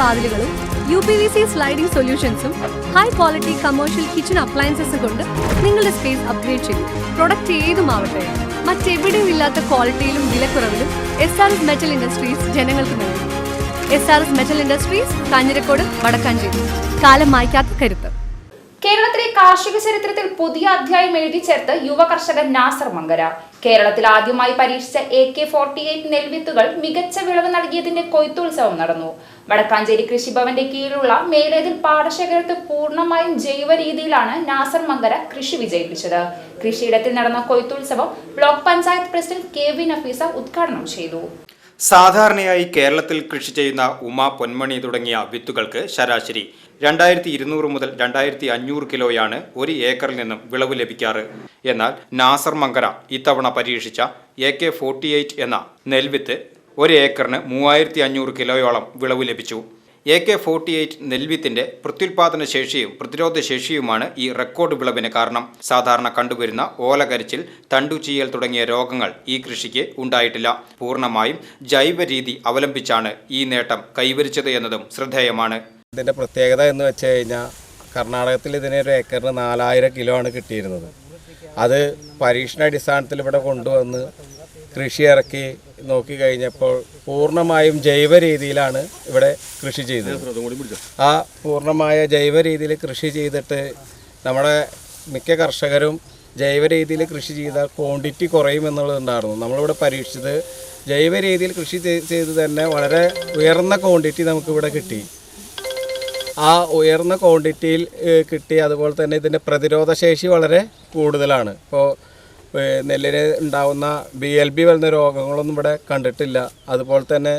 വാതിലുകളും U P V C sliding സൊല്യൂഷൻസും high quality commercial kitchen അപ്ലയൻസസും കൊണ്ട് നിങ്ങളുടെ സ്പേസ് അപ്ഗ്രേഡ് ചെയ്യും പ്രൊഡക്റ്റ് ഏതുമാവട്ടെ മറ്റെവിടെയും ഇല്ലാത്ത ക്വാളിറ്റിയിലും വിലക്കുറവിലും S R S metal industries ജനങ്ങൾക്ക് നൽകും. S R S metal industries Kanjirakode Wadakkanchery. കാലം മായ്ക്കാത്ത കരുത്ത്. കേരളത്തിലെ കാർഷിക ചരിത്രത്തിൽ പുതിയ അധ്യായം എഴുതി ചേർത്ത് യുവ കർഷകൻ നാസർ മങ്കര. കേരളത്തിൽ ആദ്യമായി പരീക്ഷിച്ച എ കെ ഫോർട്ടി എയ്റ്റ് നെൽവിത്തുകൾ മികച്ച വിളവ് നൽകിയതിന്റെ കൊയ്ത്തുത്സവം നടന്നു. വടക്കാഞ്ചേരി കൃഷിഭവന്റെ കീഴിലുള്ള മേലേതിൽ പാടശേഖരത്ത് പൂർണമായും ജൈവ രീതിയിലാണ് നാസർ മങ്കര കൃഷി വിജയിപ്പിച്ചത്. കൃഷിയിടത്തിൽ നടന്ന കൊയ്ത്തുത്സവം block panchayat president K V Nafeesa ഉദ്ഘാടനം ചെയ്തു. സാധാരണയായി കേരളത്തിൽ കൃഷി ചെയ്യുന്ന ഉമ പൊന്മണി തുടങ്ങിയ വിത്തുകൾക്ക് ശരാശരി രണ്ടായിരത്തി ഇരുന്നൂറ് മുതൽ രണ്ടായിരത്തി അഞ്ഞൂറ് കിലോയാണ് ഒരു ഏക്കറിൽ നിന്നും വിളവ് ലഭിക്കാറ്. എന്നാൽ നാസർ മങ്കര ഇത്തവണ പരീക്ഷിച്ച എ കെ ഫോർട്ടി എയ്റ്റ് എന്ന നെൽവിത്ത് ഒരു ഏക്കറിന് മൂവായിരത്തി അഞ്ഞൂറ് കിലോയോളം വിളവ് ലഭിച്ചു. എ കെ ഫോർട്ടി എയ്റ്റ് നെൽവിത്തിന്റെ പ്രത്യുൽപാദന ശേഷിയും പ്രതിരോധ ശേഷിയുമാണ് ഈ റെക്കോർഡ് വിളവിന് കാരണം. സാധാരണ കണ്ടുവരുന്ന ഓലകരിച്ചിൽ തണ്ടുചീയൽ തുടങ്ങിയ രോഗങ്ങൾ ഈ കൃഷിക്ക് ഉണ്ടായിട്ടില്ല. പൂർണമായും ജൈവ രീതി അവലംബിച്ചാണ് ഈ നേട്ടം കൈവരിച്ചത് എന്നതും ശ്രദ്ധേയമാണ്. ഇതിന്റെ പ്രത്യേകത എന്ന് വെച്ച് കഴിഞ്ഞാൽ കർണാടകത്തിൽ ഇതിന് ഒരു ഏക്കറിന് നാലായിരം കിലോ ആണ് കിട്ടിയിരുന്നത്. അത് പരീക്ഷണാടിസ്ഥാനത്തിൽ ഇവിടെ കൊണ്ടുവന്ന് കൃഷി ഇറക്കി നോക്കി കഴിഞ്ഞപ്പോൾ പൂർണമായും ജൈവ രീതിയിലാണ് ഇവിടെ കൃഷി ചെയ്തത്. ആ പൂർണമായ ജൈവ രീതിയിൽ കൃഷി ചെയ്തിട്ട് നമ്മുടെ മിക്ക കർഷകരും ജൈവ രീതിയിൽ കൃഷി ചെയ്താൽ ക്വാണ്ടിറ്റി കുറയും എന്നുള്ളതുണ്ടായിരുന്നു നമ്മളിവിടെ പരീക്ഷിച്ചത് ജൈവ രീതിയിൽ കൃഷി ചെയ്ത് തന്നെ വളരെ ഉയർന്ന ക്വാണ്ടിറ്റി നമുക്കിവിടെ കിട്ടി. ആ ഉയർന്ന ക്വാണ്ടിറ്റിയിൽ കിട്ടി. അതുപോലെ തന്നെ ഇതിന്റെ പ്രതിരോധ ശേഷി വളരെ കൂടുതലാണ്. ഇപ്പോൾ നെല്ലിന് ഉണ്ടാവുന്ന ബി എൽ ബി വരുന്ന രോഗങ്ങളൊന്നും ഇവിടെ കണ്ടിട്ടില്ല. അതുപോലെ തന്നെ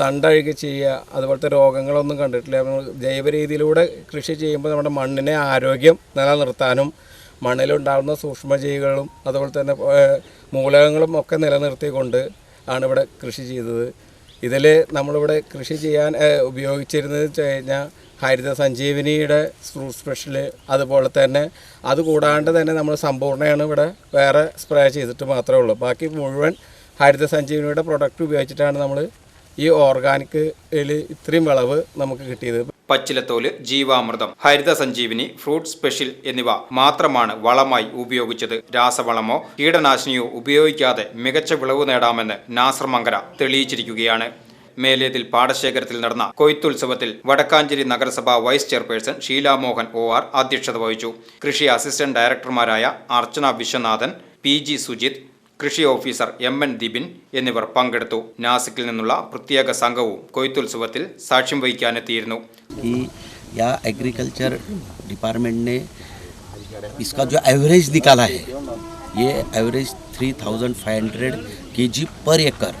തണ്ടഴുകി ചെയ്യുക അതുപോലത്തെ രോഗങ്ങളൊന്നും കണ്ടിട്ടില്ല. നമ്മൾ ജൈവ രീതിയിലൂടെ കൃഷി ചെയ്യുമ്പോൾ നമ്മുടെ മണ്ണിനെ ആരോഗ്യം നിലനിർത്താനും മണ്ണിലുണ്ടാകുന്ന സൂക്ഷ്മജീവികളും അതുപോലെ തന്നെ മൂലകങ്ങളും ഒക്കെ നിലനിർത്തിക്കൊണ്ട് ആണ് ഇവിടെ കൃഷി ചെയ്തത്. ഇതിൽ നമ്മളിവിടെ കൃഷി ചെയ്യാൻ ഉപയോഗിച്ചിരുന്നത് വെച്ച് കഴിഞ്ഞാൽ ഹരിത സഞ്ജീവനിയുടെ ഫ്രൂട്ട് സ്പെഷ്യൽ അതുപോലെ തന്നെ അത് കൂടാണ്ട് തന്നെ നമ്മൾ സമ്പൂർണയാണ് ഇവിടെ വേറെ സ്പ്രേ ചെയ്തിട്ട് മാത്രമേ ഉള്ളൂ. ബാക്കി മുഴുവൻ ഹരിത സഞ്ജീവനിയുടെ പ്രൊഡക്റ്റ് ഉപയോഗിച്ചിട്ടാണ് നമ്മൾ ഈ ഓർഗാനിക് ഇത്രയും വിളവ് നമുക്ക് കിട്ടിയത്. പച്ചിലത്തോൽ ജീവാമൃതം ഹരിത സഞ്ജീവിനി ഫ്രൂട്ട് സ്പെഷ്യൽ എന്നിവ മാത്രമാണ് വളമായി ഉപയോഗിച്ചത്. രാസവളമോ കീടനാശിനിയോ ഉപയോഗിക്കാതെ മികച്ച വിളവ് നേടാമെന്ന് നാസർ മങ്കര തെളിയിച്ചിരിക്കുകയാണ്. മേലേതിൽ പാടശേഖരത്തിൽ നടന്ന കൊയ്ത്തുത്സവത്തിൽ വടക്കാഞ്ചേരി നഗരസഭ vice chairperson Sheela Mohan O R അധ്യക്ഷത വഹിച്ചു കൃഷി അസിസ്റ്റന്റ് ഡയറക്ടർമാരായ അർച്ചന വിശ്വനാഥൻ പി ജി സുജിത് കൃഷി ഓഫീസർ എം എൻ ദിബിൻ എന്നിവർ പങ്കെടുത്തു നാസിക്കിൽ നിന്നുള്ള പ്രത്യേക സംഘവും കൊയ്ത്തുത്സവത്തിൽ സാക്ഷ്യം വഹിക്കാനെത്തിയിരുന്നു कि या एग्रीकल्चर डिपार्टमेंट ने इसका जो एवरेज निकाला है ये एवरेज 3500 केजी पर एकड़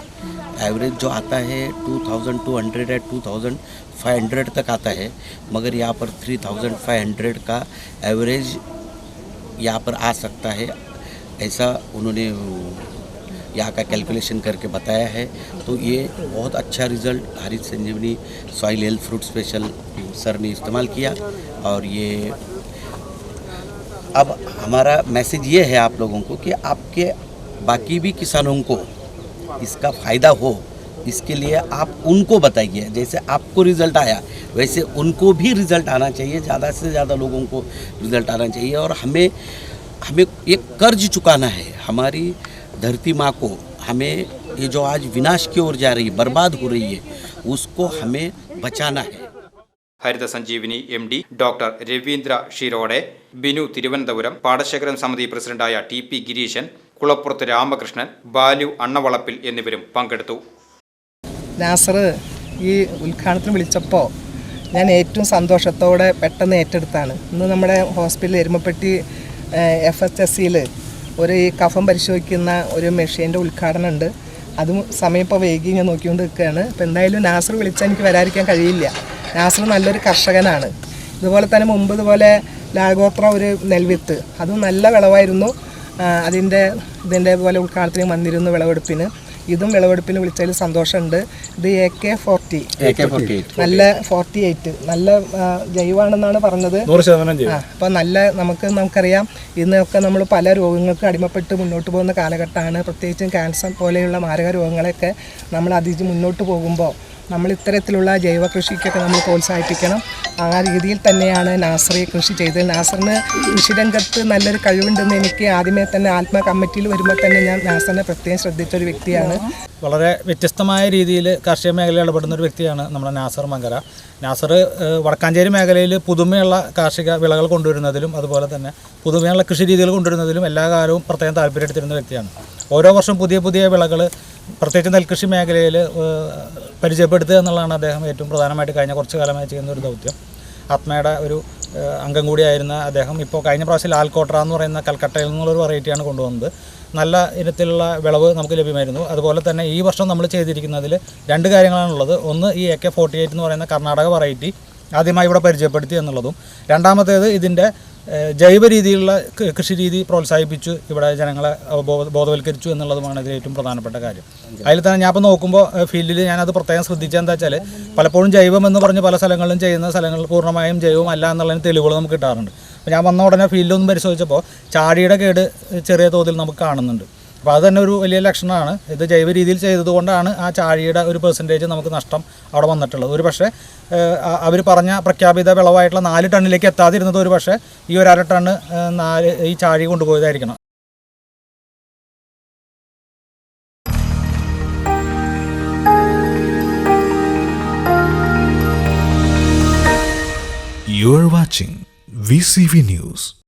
एवरेज जो आता है 2200 या 2500 तक आता है, मगर यहाँ पर 3500 का एवरेज यहाँ पर आ सकता है, ऐसा उन्होंने यहाँ का कैलकुलेशन करके बताया है। तो ये बहुत अच्छा result Harit Sanjivani soil health fruit special sir ने इस्तेमाल किया, और ये अब हमारा मैसेज ये है आप लोगों को कि आपके बाकी भी किसानों को इसका फ़ायदा हो, इसके लिए आप उनको बताइए। जैसे आपको रिज़ल्ट आया, वैसे उनको भी रिज़ल्ट आना चाहिए। ज़्यादा से ज़्यादा लोगों को रिज़ल्ट आना चाहिए और हमें हमें एक कर्ज चुकाना है। हमारी धरती माँ को हमें ये जो आज विनाश की ओर जा रही है, बर्बाद हो रही है, उसको हमें बचाना है। Haritha Sanjeevini M D doctor Ravindra Shirode Binu Thiruvananthapuram പാടശേഖരം സമിതി പ്രസിഡന്റായ ടി പി ഗിരീശൻ കുളപ്പുറത്ത് രാമകൃഷ്ണൻ ബാലു അണ്ണവളപ്പിൽ എന്നിവരും പങ്കെടുത്തു. നാസർ ഈ ഉദ്ഘാടനത്തിന് വിളിച്ചപ്പോൾ ഞാൻ ഏറ്റവും സന്തോഷത്തോടെ പെട്ടെന്ന് ഏറ്റെടുത്താണ്. ഇന്ന് നമ്മുടെ ഹോസ്പിറ്റലിൽ എരുമപ്പെട്ടി എഫ് എച്ച് എസ് സിയിൽ ഒരു ഈ കഫം പരിശോധിക്കുന്ന ഒരു മെഷീന്റെ ഉദ്ഘാടനം ഉണ്ട് അതും സമയം ഇപ്പോൾ വൈകി ഞാൻ നോക്കിക്കൊണ്ട് നിൽക്കുകയാണ് അപ്പോൾ എന്തായാലും നാസർ വിളിച്ചാൽ എനിക്ക് വരാതിരിക്കാൻ കഴിയില്ല. നാസർ നല്ലൊരു കർഷകനാണ്. ഇതുപോലെ തന്നെ മുമ്പ് ഇതുപോലെ ലാഗോത്ര ഒരു നെൽവിത്ത്. അതും നല്ല വിളവായിരുന്നു. അതിന്റെ ഇതിന്റെ പോലെ ഉൾക്കാലത്തിന് വന്നിരുന്നു വിളവെടുപ്പിന്. ഇതും വിളവെടുപ്പിന് വിളിച്ചതിൽ സന്തോഷമുണ്ട്. ഇത് എ കെ ഫോർട്ടി. നല്ല ഫോർട്ടി എയ്റ്റ്. നല്ല ജൈവാണെന്നാണ് ജൈവമാണെന്നാണ് പറഞ്ഞത് അപ്പം അപ്പോൾ നല്ല നമുക്ക് നമുക്കറിയാം ഇന്നൊക്കെ നമ്മൾ പല രോഗങ്ങൾക്ക് അടിമപ്പെട്ട് മുന്നോട്ട് പോകുന്ന കാലഘട്ടമാണ്. പ്രത്യേകിച്ചും ക്യാൻസർ പോലെയുള്ള മാരക രോഗങ്ങളൊക്കെ നമ്മൾ അതിജ് മുന്നോട്ട് പോകുമ്പോൾ നമ്മൾ ഇത്തരത്തിലുള്ള ജൈവ കൃഷിക്കൊക്കെ നമ്മൾ പ്രോത്സാഹിപ്പിക്കണം. ആ രീതിയിൽ തന്നെയാണ് നാസറി കൃഷി ചെയ്തത്. നാസറിന് കൃഷിരംഗത്ത് നല്ലൊരു കഴിവുണ്ടെന്ന് എനിക്ക് ആദ്യമേ തന്നെ ആത്മ കമ്മിറ്റിയിൽ വരുമ്പോൾ തന്നെ ഞാൻ നാസറിനെ പ്രത്യേകം ശ്രദ്ധിച്ച ഒരു വ്യക്തിയാണ്. വളരെ വ്യത്യസ്തമായ രീതിയിൽ കാർഷിക മേഖലയിൽ ഇടപെടുന്ന ഒരു വ്യക്തിയാണ് നമ്മുടെ നാസർ മങ്കര. നാസർ വടക്കാഞ്ചേരി മേഖലയിൽ പുതുമയുള്ള കാർഷിക വിളകൾ കൊണ്ടുവരുന്നതിലും അതുപോലെ തന്നെ പുതുമയുള്ള കൃഷി രീതികൾ കൊണ്ടുവരുന്നതിലും എല്ലാ കാലവും പ്രത്യേകം താല്പര്യം എടുത്തിരുന്ന വ്യക്തിയാണ്. ഓരോ വർഷം പുതിയ പുതിയ വിളകൾ പ്രത്യേകിച്ച് നെൽകൃഷി മേഖലയിൽ പരിചയപ്പെടുത്തുക എന്നുള്ളതാണ് അദ്ദേഹം ഏറ്റവും പ്രധാനമായിട്ട് കഴിഞ്ഞ കുറച്ച് കാലമായി ചെയ്യുന്ന ഒരു ദൗത്യം. ആത്മയുടെ ഒരു അംഗം കൂടിയായിരുന്ന അദ്ദേഹം ഇപ്പോൾ കഴിഞ്ഞ പ്രാവശ്യം ലാൽ കോട്ര എന്ന് പറയുന്ന കൽക്കട്ടയിൽ നിന്നുള്ളൊരു വെറൈറ്റിയാണ് കൊണ്ടുവന്നത്. നല്ല ഇനത്തിലുള്ള വിളവ് നമുക്ക് ലഭ്യമായിരുന്നു. അതുപോലെ തന്നെ ഈ വർഷം നമ്മൾ ചെയ്തിരിക്കുന്നതിൽ രണ്ട് കാര്യങ്ങളാണുള്ളത്. ഒന്ന് ഈ എ കെ ഫോർട്ടി എയ്റ്റ് എന്ന് പറയുന്ന കർണാടക വെറൈറ്റി ആദ്യമായി ഇവിടെ പരിചയപ്പെടുത്തി എന്നുള്ളതും. രണ്ടാമത്തേത് ഇതിന്റെ ജൈവ രീതിയിലുള്ള കൃഷി രീതി പ്രോത്സാഹിപ്പിച്ചു ഇവിടെ ജനങ്ങളെ ബോധവൽക്കരിച്ചു എന്നുള്ളതുമാണ് ഇതിൽ ഏറ്റവും പ്രധാനപ്പെട്ട കാര്യം. അതിൽ തന്നെ ഞാൻ ഇപ്പോൾ നോക്കുമ്പോൾ ഫീൽഡിൽ ഞാനത് പ്രത്യേകം ശ്രദ്ധിച്ചത് എന്താ വെച്ചാൽ പലപ്പോഴും ജൈവം എന്ന് പറഞ്ഞ് പല സ്ഥലങ്ങളിലും ചെയ്യുന്ന സ്ഥലങ്ങൾ പൂർണമായും ജൈവം അല്ല എന്നുള്ളതിന് തെളിവുകൾ നമുക്ക് കിട്ടാറുണ്ട്. അപ്പോൾ ഞാൻ വന്ന ഉടനെ ഫീൽഡൊന്നും പരിശോധിച്ചപ്പോൾ ചാടിയുടെ കേട് ചെറിയ തോതിൽ നമുക്ക് കാണുന്നുണ്ട്. അപ്പോൾ അത് തന്നെ ഒരു വലിയ ലക്ഷണമാണ്. ഇത് ജൈവ രീതിയിൽ ചെയ്തതുകൊണ്ടാണ് ആ ചാഴിയുടെ ഒരു പെർസെന്റേജ് നമുക്ക് നഷ്ടം അവിടെ വന്നിട്ടുള്ളത്. ഒരു പക്ഷേ അവർ പറഞ്ഞ പ്രഖ്യാപിത വിളവായിട്ടുള്ള നാല് ടണ്ണിലേക്ക് എത്താതിരുന്നത് ഒരു പക്ഷേ ഈ ഒരു അര ടണ്ണ് നാല് ഈ ചാഴി കൊണ്ടുപോയതായിരിക്കണം. You are watching VCV News.